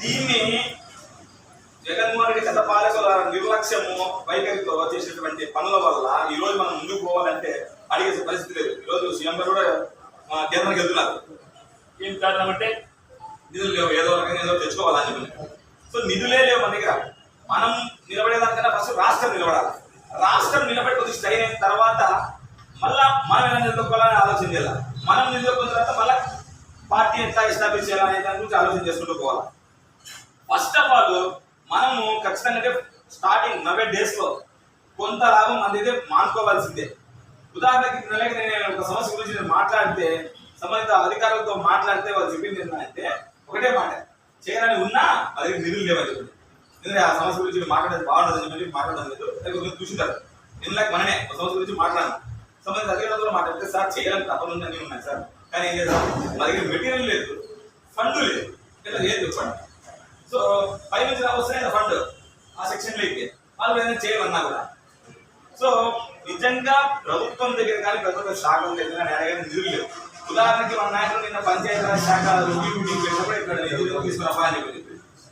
దీన్ని జగన్మోహన్ రెడ్డి గత పాలకుల నిర్లక్ష్యము వైఖరితో చేసినటువంటి పనుల వల్ల ఈ రోజు మనం ముందుకు పోవాలంటే అడిగే పరిస్థితి లేదు. ఈ రోజు సీఎం గారు కూడా కేంద్రానికి వెళ్తున్నారు. ఏం కారణం అంటే? నిధులు లేవు. ఏదో రకంగా ఏదో తెచ్చుకోవాలని చెప్పి. సో నిధులే లేవు మన దగ్గర. మనం నిలబడేదానికన్నా ఫస్ట్ రాష్ట్రం నిలబడాలి. రాష్ట్రం నిలబడి కొద్ది స్టైన్ అయిన తర్వాత మళ్ళా మనం ఎలా నిలదొక్కోవాలని ఆలోచన చేయాలి. మనం నిలదొక్కున్న తర్వాత మళ్ళా పార్టీ ఎట్లా ఎస్టాబ్లిష్ చేయాలనే దాని గురించి ఆలోచన చేసుకుంటూ పోవాలి? ఫస్ట్ ఆఫ్ ఆల్ మనము ఖచ్చితంగా స్టార్టింగ్ నలభై డేస్లో కొంత లాభం అనేది మానుకోవాల్సిందే. ఉదాహరణకి నెలకి నేను ఒక సమస్య గురించి నేను మాట్లాడితే సంబంధిత అధికారులతో మాట్లాడితే వాళ్ళు చెప్పింది ఏంటంటే ఒకటే మాట చేయాలని ఉన్నా అది నిధులు లేవని చెప్పి ఎందుకంటే ఆ సమస్య గురించి మాట్లాడేది బాగుంటుంది అని చెప్పి మాట్లాడడం లేదు. లేకపోతే కొంచెం చూసింటారు. నేను మననే ఒక సమస్య గురించి మాట్లాడాను. సంబంధిత అధికారులతో మాట్లాడితే సార్ చేయాలని తప్పనుంది అన్నీ ఉన్నాయి సార్. కానీ ఏం చేద్దాం? మా దగ్గర మెటీరియల్ లేదు. ఫండ్ లేదు. ఇలా లేదు ఫండ్ సో పై నుంచి వస్తున్నాయి ఫండ్? ఆ సెక్షన్లోకి. వాళ్ళు ఏదైనా చేయమన్నా కూడా. సో నిజంగా ప్రభుత్వం దగ్గర కానీ ప్రభుత్వ శాఖల దగ్గర కానీ నిధులు లేవు. ఉదాహరణకి మన నాయకులు నిన్న పంచాయతీరాజ్ శాఖ రివ్యూ మీటింగ్ పెట్టినప్పుడు ఇక్కడ నిధులు తీసుకురా అని చెప్పి.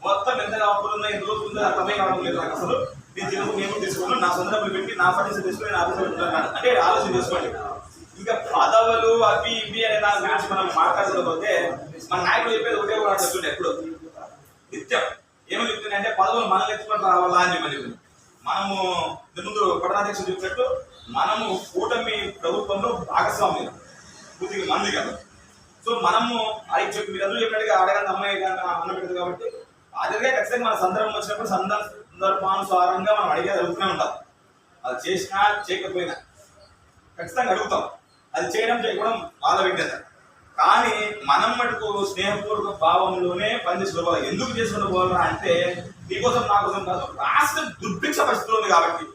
మొత్తం ఎంత అప్పులు ఉన్నాయి ఎంత రోజులు ఉందో అర్థమే కావడం లేదు నాకు అసలు. నేను తెలుగు మేము తీసుకోను నా సొంత డబ్బులు పెట్టి నా ఫండ్స్ తీసుకొని నా ఆఫీస్ అంటే ఆలోచన చేసుకోండి. గొడవలు అవి ఇవి అనే దాని గురించి మనం మాట్లాడకపోతే మన నాయకులు చెప్పేది ఒకటే కూడా చెప్తుండే ఎప్పుడు. నిత్యం ఏమని చెప్తున్నాయి అంటే పదవులు మనల్ని ఎత్తుకొని రావాలా అని చెప్పని మనము ముందు పట్టణాధ్యక్షులు చెప్పినట్టు మనము కూటమి ప్రభుత్వంలో భాగస్వామ్యం పూర్తిగా మంది కదా. సో మనము అది చెప్పి మీరు అందరూ చెప్పినట్టుగా అడగండి అమ్మాయి కానీ పెట్టదు కాబట్టి అదిగా ఖచ్చితంగా మన సందర్భం వచ్చినప్పుడు సందర్భానుసారంగా మనం అడిగే అడుగుతూనే ఉంటాం. అది చేసినా చేయకపోయినా ఖచ్చితంగా అడుగుతాం. అది చేయడం చేయకపోవడం వాళ్ళ విజ్ఞత కానీ మనం మటుకు స్నేహపూర్వక భావంలోనే పనిచేసి పోవాలి ఎందుకు చేసుకుని పోవాలా అంటే నీకోసం నా కోసం కాదు రాష్ట్ర దుర్భిక్ష పరిస్థితులు ఉంది కాబట్టి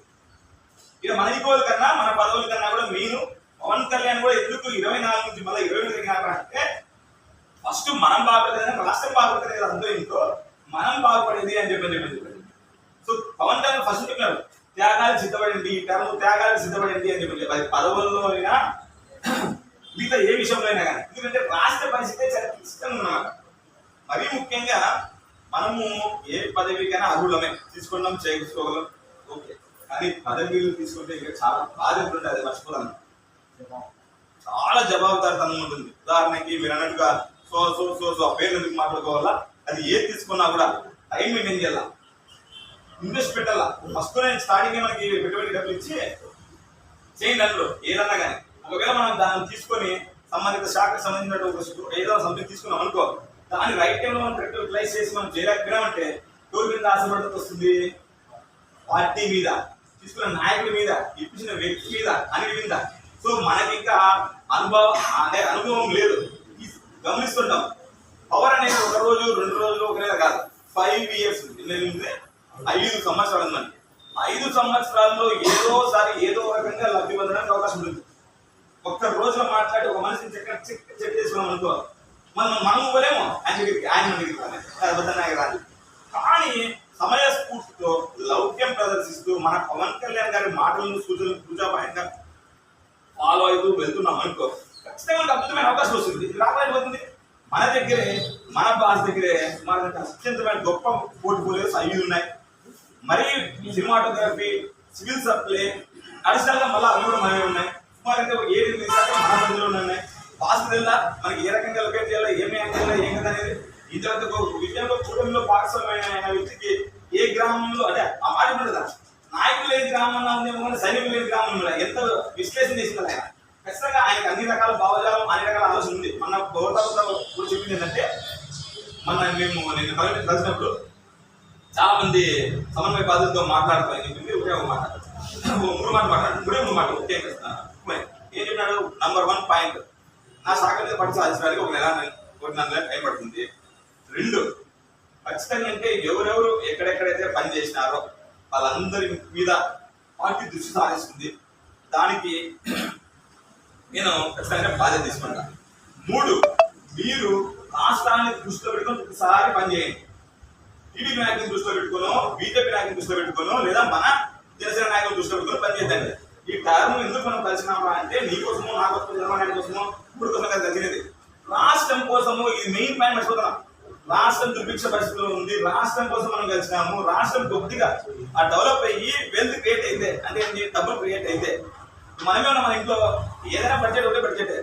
ఇక మన ఈగోల కన్నా మన పదవుల కన్నా కూడా మీరు పవన్ కళ్యాణ్ కూడా ఎందుకు ఇరవై నాలుగు నుంచి మళ్ళీ ఇరవై ఎనిమిది అంటే ఫస్ట్ మనం బాగుపడేది రాష్ట్రం బాగుపడేది కదా అంతో మనం బాగుపడేది అని చెప్పని చెప్పి చెప్పండి సో పవన్ కళ్యాణ్ ఫస్ట్ చెప్పినారు త్యాగాలు సిద్ధపడండి టర్మ్ త్యాగాలు సిద్ధపడండి అని చెప్పి అది పదవుల్లో అయినా మిగతా ఏ విషయంలో అయినా కానీ. ఎందుకంటే రాష్ట్ర పరిస్థితి చాలా క్లిష్టంగా ఉన్నమాట. మరీ ముఖ్యంగా మనము ఏ పదవికైనా అర్హులమే. తీసుకున్నాం చేయించుకోగలం. ఓకే. కానీ పదవీలు తీసుకుంటే ఇంకా చాలా బాధ్యత ఉంటుంది అది మర్చిపోదాం చాలా జవాబుదారితనం ఉంటుంది. ఉదాహరణకి మీరు అన్నట్టుగా సో సో సో సో పేరు ఎందుకు మాట్లాడుకోవాలా? అది ఏది తీసుకున్నా కూడా టైం మెయింటైన్ చేయాలా? ఇన్వెస్ట్ పెట్టాలా? ఫస్ట్ నేను స్టార్టింగ్ మనకి పెట్టుబడి డబ్బులు ఇచ్చి చేయండి అందులో. ఏదన్నా కానీ. ఒకవేళ మనం దాన్ని తీసుకొని సంబంధిత శాఖకు సంబంధించిన ఒక సు- ఏదో సంథింగ్ తీసుకున్నాం అనుకో దాన్ని రైట్ టైంలో మనం కరెక్ట్ యూటిలైజ్ చేసి మనం చేయలేకపోయినామంటే ఎవరి మీద ఆశపడత వస్తుంది? పార్టీ మీద. తీసుకున్న నాయకుడి మీద ఇప్పించిన వ్యక్తి మీద అని మీద. సో మనకి ఇంకా అనుభవం అనే అనుభవం లేదు. గమనిస్తుంటాం. పవర్ అనేది ఒక రోజు రెండు రోజులు ఒక నెల కాదు. ఫైవ్ ఇయర్స్ ఐదు సంవత్సరాలు ఉందండి. ఐదు సంవత్సరాల్లో ఏదోసారి ఏదో రకంగా లబ్ధి పొందడానికి అవకాశం ఉంటుంది. ఒక్క రోజులో మాట్లాడి ఒక మనిషిని చెక్క చెక్ చెక్ అనుకో మనం మనం ఇవ్వలేము. ఆయన దగ్గరికి ఆయన మన దగ్గరికి రాలేదు. అది రాదు. కానీ సమయస్ఫూర్తితో లౌక్యం ప్రదర్శిస్తూ మన పవన్ కళ్యాణ్ గారి మాటలను సూచనలు పూజాపాయంగా ఫాలో అవుతూ వెళ్తున్నాం అనుకో ఖచ్చితంగా మనకు అద్భుతమైన అవకాశం వస్తుంది. ఇది పోతుంది మన దగ్గరే మన బాస్ దగ్గరే మన దగ్గర అత్యంతమైన గొప్ప పోర్ట్ఫోలియోస్ అవి ఉన్నాయి. మరి సినిమాటోగ్రఫీ సివిల్ సప్లై అడిషనల్గా మళ్ళీ అవి కూడా మనమే ఉన్నాయి. సుమారు అంటే ఒక ఏడు ఎనిమిది శాతం మన పరిధిలోనే ఉన్నాయి బాస్ మనకి ఏ రకంగా లొకేట్ చేయాలో ఏమి చేయాలో ఏం కదా అనేది ఈ తర్వాత విజయంలో కూటమిలో భాగస్వామ్యమైన వ్యక్తికి ఏ గ్రామంలో అంటే ఆ మాట ఉండదా నాయకులు లేని గ్రామంలో ఉందేమో కానీ సైనికులు లేని గ్రామంలో ఎంత విశ్లేషణ చేసింది ఆయన. ఖచ్చితంగా ఆయనకు అన్ని రకాల భావజాలం అన్ని రకాల ఆలోచన ఉంది. మన గౌరవ చెప్పింది ఏంటంటే మన మేము నేను కలిసి కలిసినప్పుడు చాలా మంది సమన్వయ బాధ్యతతో మాట్లాడుతారు చెప్పింది ఒకే ఒక మాట మూడు మాట మాట్లాడు మూడే మూడు మాట ఒకే ఏం నంబర్ వన్ పాయింట్ నా శాఖ మీద పట్టు సాధించడానికి ఒక నెల ఒక నెల నెల టైం పడుతుంది. రెండు ఖచ్చితంగా అంటే ఎవరెవరు ఎక్కడెక్కడైతే పని చేసినారో వాళ్ళందరి మీద పార్టీ దృష్టి సాధిస్తుంది దానికి నేను ఖచ్చితంగా బాధ్యత తీసుకుంటాను మూడు మీరు రాష్ట్రాన్ని దృష్టిలో పెట్టుకొని ఒకసారి పనిచేయండి టీడీపీ నాయకులు దృష్టిలో పెట్టుకోను బీజేపీ నాయకులు దృష్టిలో పెట్టుకోను లేదా మన జనసేన నాయకులు దృష్టిలో పెట్టుకొని పనిచేద్దండి ఈ టర్మ్ ఎందుకు మనం కలిసినామా అంటే నీకోసమో నా కోసం చంద్రబాబు కోసము కోసమో ఇప్పుడు కోసం కదా కలిసినది రాష్ట్రం కోసము ఇది మెయిన్ పాయింట్ మర్చిపోతున్నాం రాష్ట్రం దుర్భిక్ష పరిస్థితిలో ఉంది. రాష్ట్రం కోసం మనం కలిసినాము. రాష్ట్రం కొద్దిగా ఆ డెవలప్ అయ్యి వెల్త్ క్రియేట్ అయితే అంటే ఏంటి? డబ్బులు క్రియేట్ అయితే మనమే మన ఇంట్లో. ఏదైనా బడ్జెట్ ఉంటే బడ్జెట్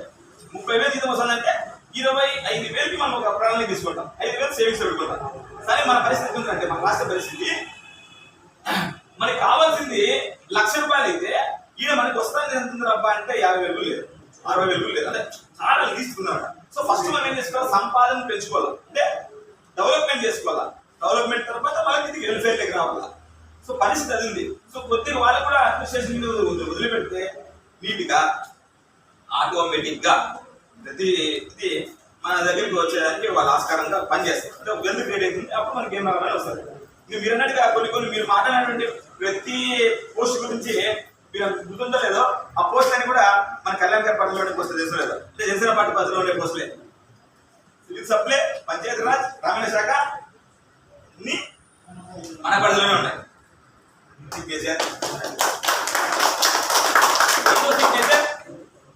ముప్పై వేలు జీతం వస్తుందంటే ఇరవై ఐదు వేలకి మనం ఒక ప్రణాళిక తీసుకుంటాం. ఐదు వేలు సేవింగ్స్ పెట్టుకుంటాం. సరే మన పరిస్థితి ఉందంటే మన రాష్ట్ర పరిస్థితి మనకి కావాల్సింది లక్ష రూపాయలు అయితే ఈయన మనకి వస్తుంది ఎంత ఉంది అబ్బా అంటే యాభై వేలు లేదు. అరవై వేలు లేదు. అంటే చాలా తీసుకున్నాడు సో ఫస్ట్ మనం ఏం చేసుకోవాలి? సంపాదన పెంచుకోవాలి. అంటే డెవలప్మెంట్ చేసుకోవాలా? డెవలప్మెంట్ తర్వాత మనకి ఇది వెల్ఫేర్ దగ్గర రావాలా? సో పరిస్థితి అది ఉంది. సో కొద్దిగా వాళ్ళు కూడా అడ్మినిస్ట్రేషన్ మీద వదిలిపెడితే నీట్గా ఆటోమేటిక్గా ప్రతి ఇది మన దగ్గరికి వచ్చేదానికి వాళ్ళు ఆస్కారంగా పనిచేస్తారు అంటే వెల్త్ క్రియేట్ అవుతుంది అప్పుడు మనకి ఏం రావాలని వస్తుంది మీరు అన్నట్టుగా కొన్ని కొన్ని మీరు మాట్లాడినటువంటి ప్రతి పోస్ట్ గురించి మీరు గుర్తుందో లేదో? ఆ పోస్ట్ అని కూడా మన కళ్యాణ్ గారి పరిధిలోనే పోస్ట్ తెలుసు లేదు? అంటే జనసేన పార్టీ పరిధిలోనే పోస్టులే సివిల్ సప్లై పంచాయతీ రాజ్ గ్రామీణ శాఖ అన్ని మన పరిధిలోనే ఉన్నాయి.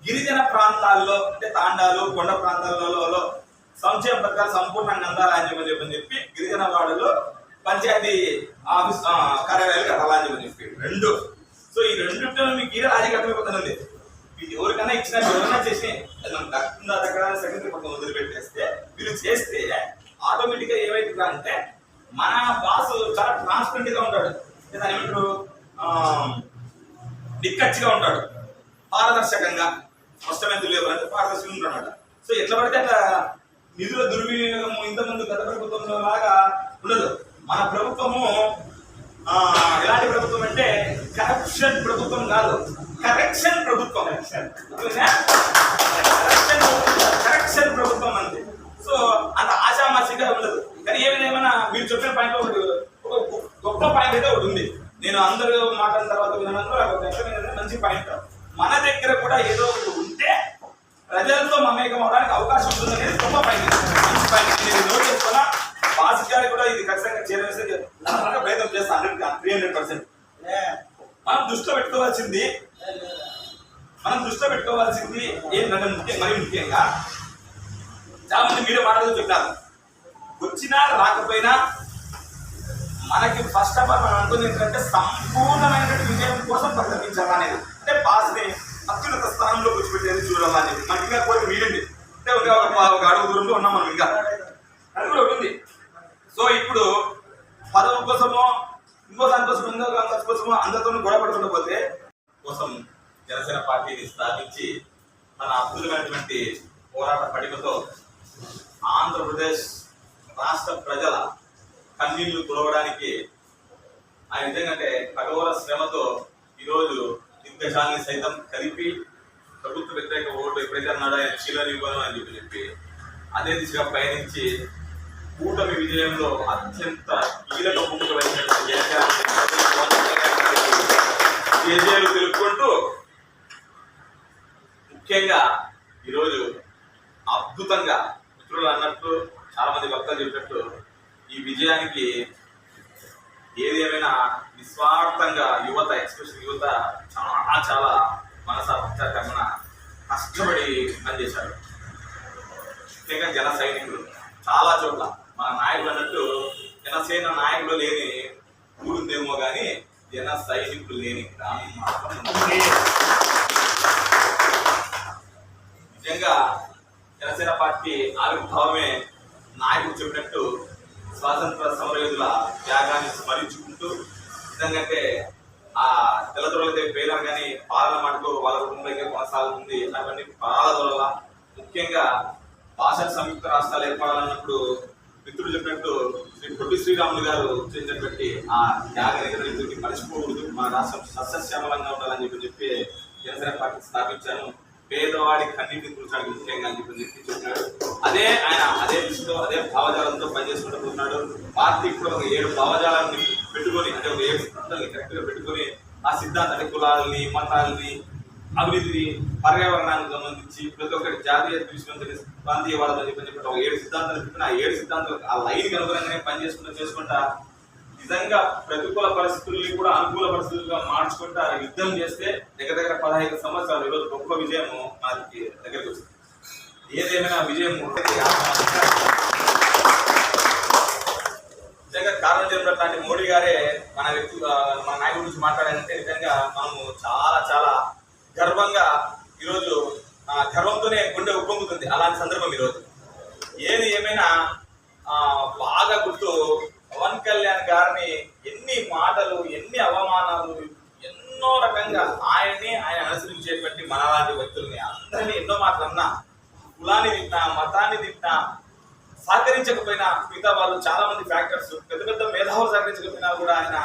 గిరిజన ప్రాంతాల్లో అంటే తాండాలు కొండ ప్రాంతాలలో సంక్షేమ పథకాలు సంపూర్ణంగా అందాలని చెప్పని చెప్పి గిరిజన వాడలో పంచాయతీ ఆఫీస్ కార్యాలయాలు కట్టాలని చెప్పని చెప్పి రెండు. సో ఈ రెండు మీకు ఈరే రాజకీయ అర్థమైపోతానండి మీరు ఎవరికైనా ఇచ్చిన ఎవరైనా చేసి అది మనం దక్కుందా దగ్గర సెకండరీ పక్కన వదిలిపెట్టేస్తే మీరు చేస్తే ఆటోమేటిక్గా ఏమైతుందా అంటే మన బాస్ చాలా ట్రాన్స్పరెంట్గా ఉంటాడు. దాని ఏమంటారు? నిక్కచ్చిగా ఉంటాడు. పారదర్శకంగా. స్పష్టమైన లేవు అంటే పారదర్శకంగా ఉంటాడు అన్నమాట. సో ఎట్లా పడితే అట్లా నిధుల దుర్వినియోగం ఇంతకుముందు గత ప్రభుత్వంలో లాగా ఉండదు. మన ప్రభుత్వము ఎలాంటి ప్రభుత్వం అంటే కరప్షన్ ప్రభుత్వం కాదు. కరెక్షన్ ప్రభుత్వం కరెక్షన్ ప్రభుత్వం అంతే సో అంత ఆశామాషిగా ఉండదు కానీ ఏమైనా మీరు చెప్పిన పాయింట్ ఒకటి ఒక గొప్ప పాయింట్ అయితే ఒకటి ఉంది నేను అందరూ మాట్లాడిన తర్వాత విన్నాను నాకు ఒక విషయం ఏంటంటే మంచి పాయింట్ మన దగ్గర కూడా ఏదో ఒకటి ఉంటే ప్రజలతో మమేకం అవడానికి అవకాశం ఉంటుంది అనేది గొప్ప పాయింట్ మంచి పాయింట్ నేను నోట్ చేసుకున్నా బాస్ గారికి కూడా ఇది ఖచ్చితంగా చేరవేస్తే ప్రయత్నం చేస్తాను హండ్రెడ్ త్రీ హండ్రెడ్ పర్సెంట్ మనం దృష్టిలో పెట్టుకోవాల్సింది మనం దృష్టిలో పెట్టుకోవాల్సింది ఏంటంటే ముఖ్యం మరి ముఖ్యంగా చాలా మంది మీడియా మాటలు చెప్పినారు. వచ్చినా రాకపోయినా మనకి ఫస్ట్ ఆఫ్ ఆల్ మనం అనుకుంది ఏంటంటే సంపూర్ణమైనటువంటి విజయం కోసం ప్రయత్నించాలి అనేది. అంటే పాస్ని అత్యున్నత స్థానంలో కూర్చోబెట్టేది చూడాలా అనేది. మనకి ఇంకా కోరిక మీరండి అంటే ఒక ఒక- అడుగు దూరంలో ఉన్నాం మనం ఇంకా. అది కూడా ఒకటి ఉంది. సో ఇప్పుడు పదవి కోసమో ఇంకో దానికోసం ఇంకో దాని కోసమో అందరితో గొడవ పడుతుండకపోతే కోసం జనసేన పార్టీని స్థాపించి తన అద్భుతమైనటువంటి పోరాట పడిమతో ఆంధ్రప్రదేశ్ రాష్ట్ర ప్రజల కన్నీళ్ళు తుడవడానికి ఆయన ఎందుకంటే కఠోర శ్రమతో ఈరోజు దిగ్గజాన్ని సైతం కలిపి ప్రభుత్వ వ్యతిరేక ఓటు ఎప్పుడైతే అన్నాడో ఆయన చీలనివ్వను అని చెప్పి చెప్పి అదే దిశగా పయనించి కూటమి విజయంలో అత్యంత కీలక భూమిక వహించినటువంటి విజయాలు తెలుపుకుంటూ ముఖ్యంగా ఈరోజు అద్భుతంగా మిత్రులు అన్నట్టు చాలామంది భక్తులు చెప్పినట్టు ఈ విజయానికి ఏది ఏమైనా నిస్వార్థంగా యువత ఎక్స్పెషల్ యువత చాలా చాలా మనసా కర్మన కష్టపడి పనిచేశారు. ముఖ్యంగా జన సైనికులు చాలా చోట్ల మన నాయకులు అన్నట్టు జనసేన నాయకులు లేని ఊరుందేమో కానీ జన సైనికులు లేని గ్రామం మాత్రం ముఖ్యంగా జనసేన పార్టీ ఆవిర్భావమే నాయకుడు చెప్పినట్టు స్వాతంత్ర సమరయోధుల త్యాగాన్ని స్మరించుకుంటూ నిజంగా ఆ తెల్లదొరలైతే పేరారు కానీ పాలన మటుకు వాళ్ళ కుటుంబంగా కొనసాగుతుంది అటువంటి పాలదొరల ముఖ్యంగా భాషా సంయుక్త రాష్ట్రాలు ఏర్పడాలన్నప్పుడు మిత్రులు చెప్పినట్టు శ్రీ పొట్టి శ్రీరాములు గారు చేసినటువంటి ఆ త్యాగ నిధులకి మర్చిపోకూడదు. మా రాష్ట్రం సస్యశ్యామలంగా ఉండాలని చెప్పి చెప్పి జనసేన పార్టీ స్థాపించాను. పేదవాడి కన్నీటిని కూర్చోడానికి ముఖ్యంగా అని చెప్పి చెప్పి అదే ఆయన అదే దృష్టితో అదే భావజాలంతో పనిచేసుకుంటూ పోతున్నాడు పార్టీ కూడా ఒక ఏడు భావజాలాన్ని పెట్టుకొని అంటే ఒక ఏడు సిద్ధాంతాలని కరెక్ట్గా పెట్టుకొని ఆ సిద్ధాంతాన్ని కులాలని మతాలని అభివృద్ధిని పర్యావరణానికి సంబంధించి ప్రతి ఒక్కటి జాతీయ దృష్టి ప్రాంతీయవాదం అని చెప్పి ఒక ఏడు సిద్ధాంతాలు చెప్పిన ఆ ఏడు సిద్ధాంతాలు ఆ లైన్కి అనుగుణంగానే పనిచేసుకుంటూ చేసుకుంటా నిజంగా ప్రతికూల పరిస్థితుల్ని కూడా అనుకూల పరిస్థితులుగా మార్చుకుంటా యుద్ధం చేస్తే దగ్గర దగ్గర పదహైదు సంవత్సరాలు ఈరోజు గొప్ప విజయము మనకి దగ్గరికి వస్తుంది. ఏదేమైనా విజయం అలాంటి మోడీ గారే మన వ్యక్తి మన నాయకుడి గురించి మాట్లాడాలంటే నిజంగా మనము చాలా చాలా గర్వంగా ఈరోజు గర్వంతోనే గుండె ఉప్పొంగుతుంది అలాంటి సందర్భం ఈరోజు. ఏది ఏమైనా బాగా గుర్తు పవన్ కళ్యాణ్ గారిని ఎన్ని మాటలు ఎన్ని అవమానాలు ఎన్నో రకంగా ఆయన్ని ఆయన అనుసరించేటువంటి మనలాంటి వ్యక్తుల్ని అందరినీ ఎన్నో మాటలు అన్నా కులాన్ని తిట్టినా మతాన్ని తిట్టినా సహకరించకపోయినా మిగతా వాళ్ళు చాలా మంది ఫ్యాక్టర్స్ పెద్ద పెద్ద మేధావులు సహకరించకపోయినా కూడా ఆయన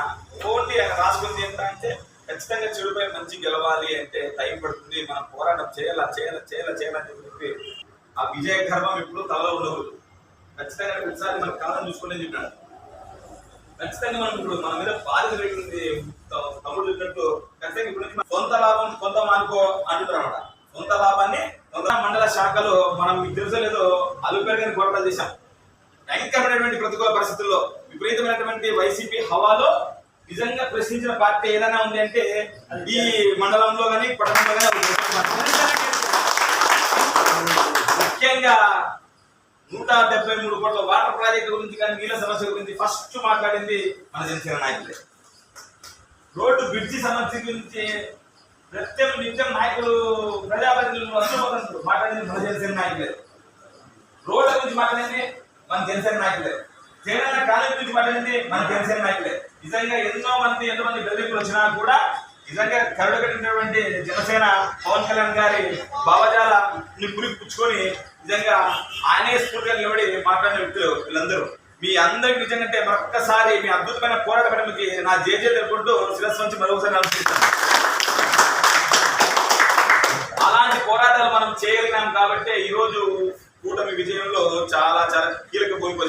ఓన్లీ ఆయన రాసుకుంది ఎంత అంటే ఖచ్చితంగా చెడుపై మంచి గెలవాలి అంటే టైం పడుతుంది మనం పోరాటం చేయాలా చేయాలా చేయాలా చేయాలని చెప్పి ఆ విజయ గర్వం ఇప్పుడు తలలో ఉండవు ఖచ్చితంగా ఒకసారి మన కాలం చూసుకునే చెప్పాడు. ఖచ్చితంగా మనం ఇప్పుడు మన మీద బాధ్యత తమ్ముడు చెప్పినట్టు ఖచ్చితంగా ఇప్పుడు నుంచి సొంత లాభం కొంత మానుకో అంటున్నారు అనమాట సొంత లాభాన్ని సొంత మండల శాఖలో మనం మీకు తెలుసో లేదో అలుపెరగని పోరాటాలు చేశాం. భయంకరమైనటువంటి ప్రతికూల పరిస్థితుల్లో విపరీతమైనటువంటి వైసీపీ హవాలో నిజంగా ప్రశ్నించిన పార్టీ ఏదైనా ఉంది అంటే ఈ మండలంలో కానీ పట్టణంలో కానీ ముఖ్యంగా నూట డెబ్బై మూడు కోట్ల వాటర్ ప్రాజెక్టు గురించి కానీ నీళ్ళ సమస్య గురించి ఫస్ట్ మాట్లాడింది మన జనసేన నాయకులే. రోడ్డు బ్రిడ్జి సమస్య గురించి ప్రత్యేక నిత్యం నాయకులు ప్రజాప్రతినిధులు అందరూ మాట్లాడింది మన జనసేన నాయకులే. రోడ్ల గురించి మాట్లాడింది మన జనసేన నాయకులే. జగనన్న కాలేజ్ గురించి మాట్లాడింది మన జనసేన నాయకులే. నిజంగా ఎన్నో మంది ఎంతమంది బెదిరింపులు వచ్చినా కూడా నిజంగా కరుడు కట్టినటువంటి జనసేన పవన్ కళ్యాణ్ గారి భావజాల పురికి పుచ్చుకొని నిజంగా ఆయనే స్ఫూర్తిగా నిలబడి మాట్లాడిన వ్యక్తులు వీళ్ళందరూ. మీ అందరికి నిజంగా మరొక్కసారి మీ అద్భుతమైన పోరాట పడమకి నా జేజే తెలుపుకుంటూ శిరస్సు నుంచి మరొకసారి అనుసరిస్తాను అలాంటి పోరాటాలు మనం చేయగలిగినాం కాబట్టి ఈరోజు కూటమి విజయంలో చాలా చాలా కీలక భూమి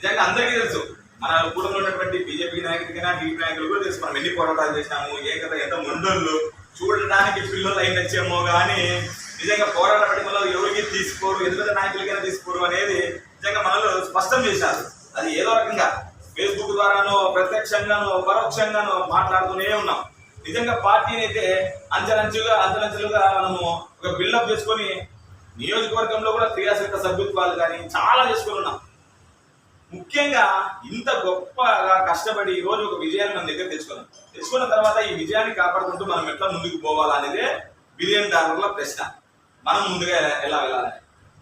నిజంగా అందరికీ తెలుసు మన కూటమిలో ఉన్నటువంటి బీజేపీ నాయకుడికైనా టీడీపీ నాయకులు కూడా తెలుసు మనం ఎన్ని పోరాటాలు చేసినాము ఏ కదా ఎంత ముందళ్ళు చూడడానికి పిల్లలు అయిన వచ్చేమో కానీ నిజంగా పోరాట పడిమలో ఎవరికి తీసుకోరు ఎందుకంటే నాయకులకైనా తీసుకోరు అనేది నిజంగా మనలో స్పష్టం చేశారు. అది ఏదో రకంగా ఫేస్బుక్ ద్వారానో ప్రత్యక్షంగానో పరోక్షంగానో మాట్లాడుతూనే ఉన్నాం. నిజంగా పార్టీని అయితే అంచెలంచెలుగా అంచెలంచెలుగా మనము ఒక బిల్డప్ చేసుకొని నియోజకవర్గంలో కూడా క్రియాశీలక సభ్యత్వాలు కానీ చాలా చేసుకొని ఉన్నాం. ముఖ్యంగా ఇంత గొప్పగా కష్టపడి ఈ రోజు ఒక విజయాన్ని మన దగ్గర తెచ్చుకున్నాం. తెచ్చుకున్న తర్వాత ఈ విజయాన్ని కాపాడుకుంటూ మనం ఎట్లా ముందుకు పోవాలా అనేది డాలర్ల ప్రశ్న. మనం ముందుగా ఎలా- ఎలా వెళ్ళాలి?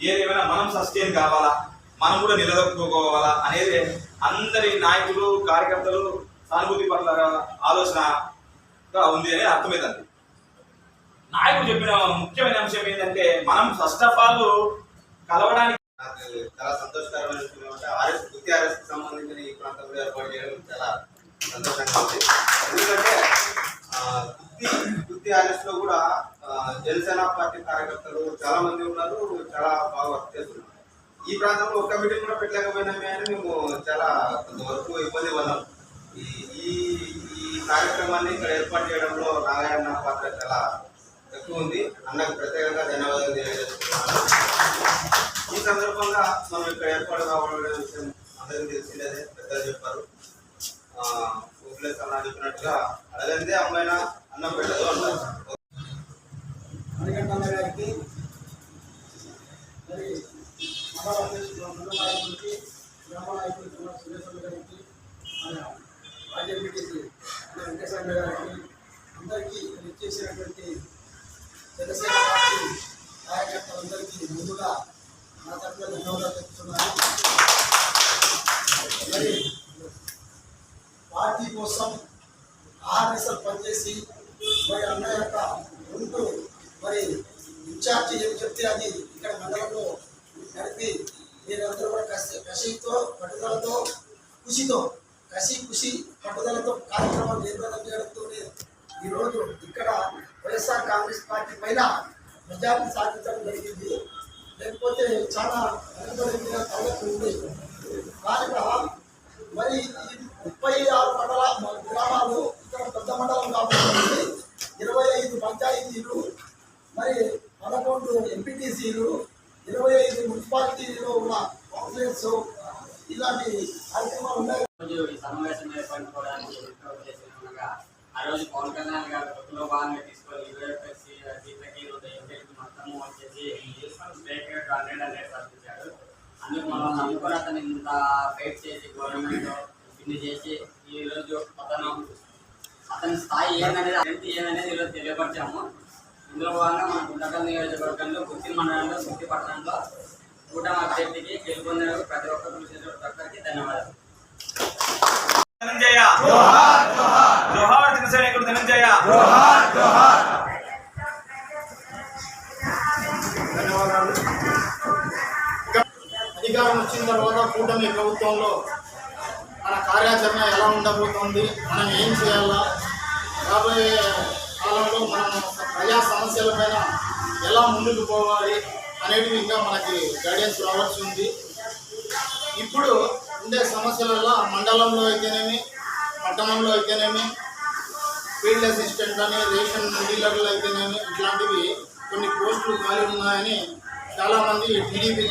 ఏదేమైనా మనం సస్టైన్ కావాలా? మనం కూడా నిలదొక్కుకోవాలా? అనేది అందరి నాయకులు కార్యకర్తలు సానుభూతి పట్ల ఆలోచనగా ఉంది అని అర్థమవుతుంది. నాయకుడు చెప్పిన ముఖ్యమైన అంశం ఏంటంటే మనం first of all Janasena party కార్యకర్తలు చాలా మంది ఉన్నారు చాలా బాగా వర్క్ చేస్తున్నారు. ఈ ప్రాంతంలో ఒక మీటింగ్ కూడా పెట్టలేకపోయినామే అని మేము చాలా కొంతవరకు ఇబ్బంది పడ్డాం. ఈ ఈ కార్యక్రమాన్ని ఇక్కడ ఏర్పాటు చేయడంలో నారాయణ పాత్ర చాలా ఎక్కువ ఉంది. అన్నకు ప్రత్యేకంగా ధన్యవాదాలు తెలియజేస్తున్నాను. ఈ సందర్భంగా మనం ఇక్కడ ఏర్పాటు కావడం విషయం అందరికీ తెలిసిందే పెద్దలు చెప్పారు. ఊపిలేస్ అన్న చెప్పినట్టుగా అడగందే అమ్మాయినా అన్నం పెట్టదు అంటారు. మణికంఠన్న గారికి మరి మహారాష్ట్ర మండల నాయకుడికి గ్రామ నాయకుడికి సురేశ్వర గారికి మన రాజ్య ఎంపీటీసీ మన వెంకటేశ్వర గారికి అందరికీ ఇచ్చేసినటువంటి జనసేన పార్టీ కార్యకర్తలందరికీ ముందుగా నా తరఫున ధన్యవాదాలు చెప్తున్నాను మరి పార్టీ కోసం ఆర్ఎస్ఎల్ పనిచేసి మరి అన్న యొక్క ఉంటూ మరి ఇన్ఛార్జి ఏమి చెప్తే అది ఇక్కడ మండలంలో నడిపి మీరందరూ కూడా కసి కసితో పట్టుదలతో కృషితో కసి కృషి పట్టుదలతో కార్యక్రమాలు నిర్వహణ చేయడంతోనే ఈరోజు ఇక్కడ వైఎస్ఆర్ కాంగ్రెస్ పార్టీ పైన మెజార్టీ సాధించడం జరిగింది. లేకపోతే చాలా వెనుకబడిన తరగతి ఉంది. కనుక మరి ఈ ముప్పై ఆరు మండల గ్రామాలు ఇక్కడ పెద్ద మండలం కాబట్టి ఇరవై ఐదు పంచాయతీలు మరి పదకొండు ఎంపీటీసీలు ఇరవై ఐదు మున్సిపాలిటీలో ఉన్న కౌన్సిలర్స్ ఇలాంటి కార్యక్రమాలు ఉన్నాయి. సమావేశం ఏర్పడుకోవడానికి ఆ రోజు పవన్ కళ్యాణ్ గారు కొత్తలో భాగంగా తీసుకొని ఇరవై ఒక్క సీట్లకి మొత్తము వచ్చేసి స్టేట్ హండ్రెడ్ హండ్రెడ్ అందుకు మనం అతను ఇంత ఫైట్ చేసి గవర్నమెంట్ ఇన్ని చేసి ఈరోజు అతను అతని స్థాయి ఏందనేది ఎంత ఏందనేది ఈరోజు తెలియపరిచాము. ఇందులో భాగంగా మన గుండకల్ నియోజకవర్గంలో గుత్తి మండలంలో గుత్తి పట్టణంలో కూటమి అభ్యర్థికి గెలుపొందిన ప్రతి ఒక్క కృషి ఒక్కరికి ధన్యవాదాలు. ధనంజయ! జోహార్ జన సైనికుడు ధనంజయ! ధన్యవాదాలు. అధికారం వచ్చిన తర్వాత కూటమి ప్రభుత్వంలో మన కార్యాచరణ ఎలా ఉండబోతోంది మనం ఏం చేయాలా రాబోయే కాలంలో మనం ప్రజా సమస్యల పైన ఎలా ముందుకు పోవాలి అనేది ఇంకా మనకి గైడెన్స్ రావాల్సి ఉంది. ఇప్పుడు ఉండే సమస్యలలో మండలంలో అయితేనేమి పట్టణంలో అయితేనేమి ఫీల్డ్ అసిస్టెంట్ అని రేషన్ డీలర్లు అయితేనేమి ఇట్లాంటివి కొన్ని పోస్టులు ఖాళీ ఉన్నాయని చాలామంది టీడీపీ